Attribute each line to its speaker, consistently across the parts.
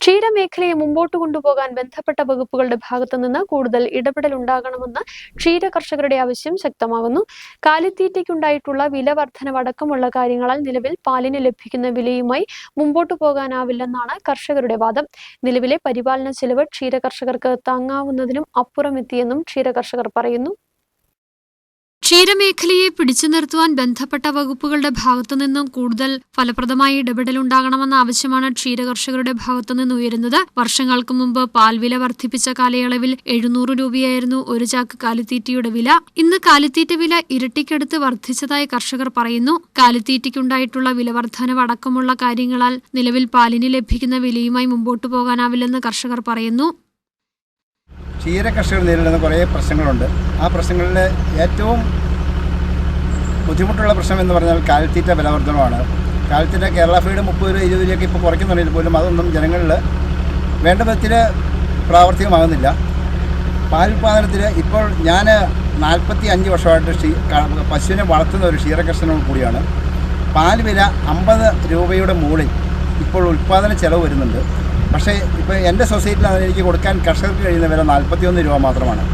Speaker 1: ക്ഷീരമേഖലയെ മുമ്പോട്ട് കൊണ്ടുപോകാൻ ബന്ധപ്പെട്ട വകുപ്പുകളുടെ ഭാഗത്തുനിന്ന് കൂടുതൽ ഇടപെടൽ ഉണ്ടാകണമെന്ന് ക്ഷീര കർഷകരുടെ ആവശ്യം ശക്തമാകുന്നു കാലിത്തീറ്റയ്ക്കുണ്ടായിട്ടുള്ള വില വർധനവടക്കമുള്ള കാര്യങ്ങളാൽ നിലവിൽ പാലിന് ലഭിക്കുന്ന വിലയുമായി മുമ്പോട്ട് പോകാനാവില്ലെന്നാണ് കർഷകരുടെ വാദം. നിലവിലെ പരിപാലന ചെലവ് ക്ഷീര കർഷകർക്ക് താങ്ങാവുന്നതിനും അപ്പുറമെത്തിയെന്നും ക്ഷീര കർഷകർ പറയുന്നു. ക്ഷീരമേഖലയെ പിടിച്ചു നിർത്തുവാൻ ബന്ധപ്പെട്ട വകുപ്പുകളുടെ ഭാഗത്തു നിന്നും കൂടുതൽ ഫലപ്രദമായ ഇടപെടലുണ്ടാകണമെന്ന ആവശ്യമാണ് ക്ഷീരകർഷകരുടെ ഭാഗത്തുനിന്ന് ഉയരുന്നത്. വർഷങ്ങൾക്ക് മുമ്പ് പാൽവില വർദ്ധിപ്പിച്ച കാലയളവിൽ എഴുന്നൂറ് രൂപയായിരുന്നു ഒരു ചാക്ക് കാലിത്തീറ്റയുടെ വില. ഇന്ന് കാലിത്തീറ്റ വില ഇരട്ടിക്കടുത്ത് വർദ്ധിച്ചതായി കർഷകർ പറയുന്നു. കാലിത്തീറ്റയ്ക്കുണ്ടായിട്ടുള്ള വില വർധനവ് അടക്കമുള്ള കാര്യങ്ങളാൽ നിലവിൽ പാലിന് ലഭിക്കുന്ന വിലയുമായി മുമ്പോട്ടു പോകാനാവില്ലെന്ന് കർഷകർ പറയുന്നു.
Speaker 2: ക്ഷീര കർഷകർ നേരിടുന്ന കുറേ പ്രശ്നങ്ങളുണ്ട്. ആ പ്രശ്നങ്ങളിൽ ഏറ്റവും ബുദ്ധിമുട്ടുള്ള പ്രശ്നം എന്ന് പറഞ്ഞാൽ കാലിത്തീറ്റ വിലവർദ്ധനമാണ് കാലിത്തീറ്റ കേരള ഫീഡ് മുപ്പത് രൂപ ഇരുപത് രൂപയൊക്കെ ഇപ്പോൾ കുറയ്ക്കുന്നുണ്ടെങ്കിൽ പോലും അതൊന്നും ജനങ്ങളിൽ വേണ്ട വിധത്തിൽ പ്രാവർത്തികമാകുന്നില്ല. പാലുൽപാദനത്തിൽ ഇപ്പോൾ ഞാൻ നാൽപ്പത്തി അഞ്ച് വർഷമായിട്ട് ക്ഷീ പശുവിനെ വളർത്തുന്ന ഒരു ക്ഷീരകർഷനോട് കൂടിയാണ്. പാൽ വില അമ്പത് രൂപയുടെ മുകളിൽ ഇപ്പോൾ ഉൽപ്പാദന ചിലവ് വരുന്നുണ്ട്. പക്ഷേ ഇപ്പോൾ എന്റെ സൊസൈറ്റിയിൽ എനിക്ക് കൊടുക്കാൻ കർഷകർക്ക് കഴിയുന്ന വില നാൽപ്പത്തിയൊന്ന് രൂപ മാത്രമാണ്.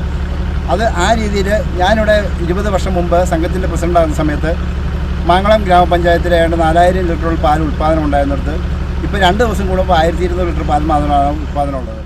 Speaker 2: അത് ആ രീതിയിൽ ഞാനിവിടെ ഇരുപത് വർഷം മുമ്പ് സംഘത്തിന്റെ പ്രസിഡന്റാകുന്ന സമയത്ത് മാങ്ങളം ഗ്രാമപഞ്ചായത്തിൽ ഏതാണ്ട് നാലായിരം ലിറ്റർ പാൽ ഉൽപ്പാദനം ഉണ്ടായിരുന്നിടത്ത്. ഇപ്പോൾ രണ്ട് ദിവസം കൂടുമ്പോൾ ആയിരത്തി ഇരുന്നൂറ് ലിറ്റർ പാൽ മാത്രമാണ് ഉൽപ്പാദനം ഉള്ളത്.
Speaker 1: നിലവിലെ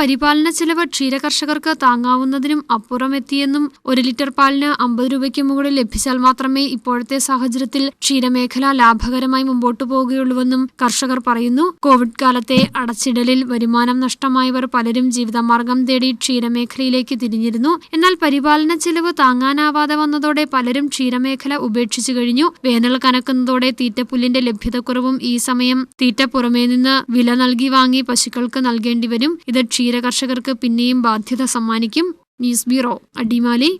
Speaker 1: പരിപാലന ചെലവ് ക്ഷീരകർഷകർക്ക് താങ്ങാവുന്നതിനും അപ്പുറമെത്തിയെന്നും ഒരു ലിറ്റർ പാലിന് അമ്പത് രൂപയ്ക്ക് മുകളിൽ ലഭിച്ചാൽ മാത്രമേ ഇപ്പോഴത്തെ സാഹചര്യത്തിൽ ക്ഷീരമേഖല ലാഭകരമായി മുമ്പോട്ടു പോവുകയുള്ളൂവെന്നും കർഷകർ പറയുന്നു. കോവിഡ് കാലത്തെ അടച്ചിടലിൽ വരുമാനം നഷ്ടമായവർ പലരും ജീവിതമാർഗം തേടി ക്ഷീരമേഖലയിലേക്ക് തിരിഞ്ഞിരുന്നു. എന്നാൽ പരിപാലന ചെലവ് താങ്ങാനാവാതെ വന്നതോടെ പലരും ക്ഷീരമേഖല ഉപേക്ഷിച്ചു കഴിഞ്ഞു. വേനൽ കനക്കുന്നതോടെ തീറ്റപ്പുല്ലിന്റെ ലഭ്യതക്കുറവും ഈ സമയം തീറ്റ പുറമേ നിന്ന് വില നൽകി വാങ്ങി പശുക്കൾക്ക് നൽകേണ്ടി വരും. ഇത് ക്ഷീരകർഷകർക്ക് പിന്നെയും ബാധ്യത സമ്മാനിക്കും ന്യൂസ് ബ്യൂറോ അടിമാലി.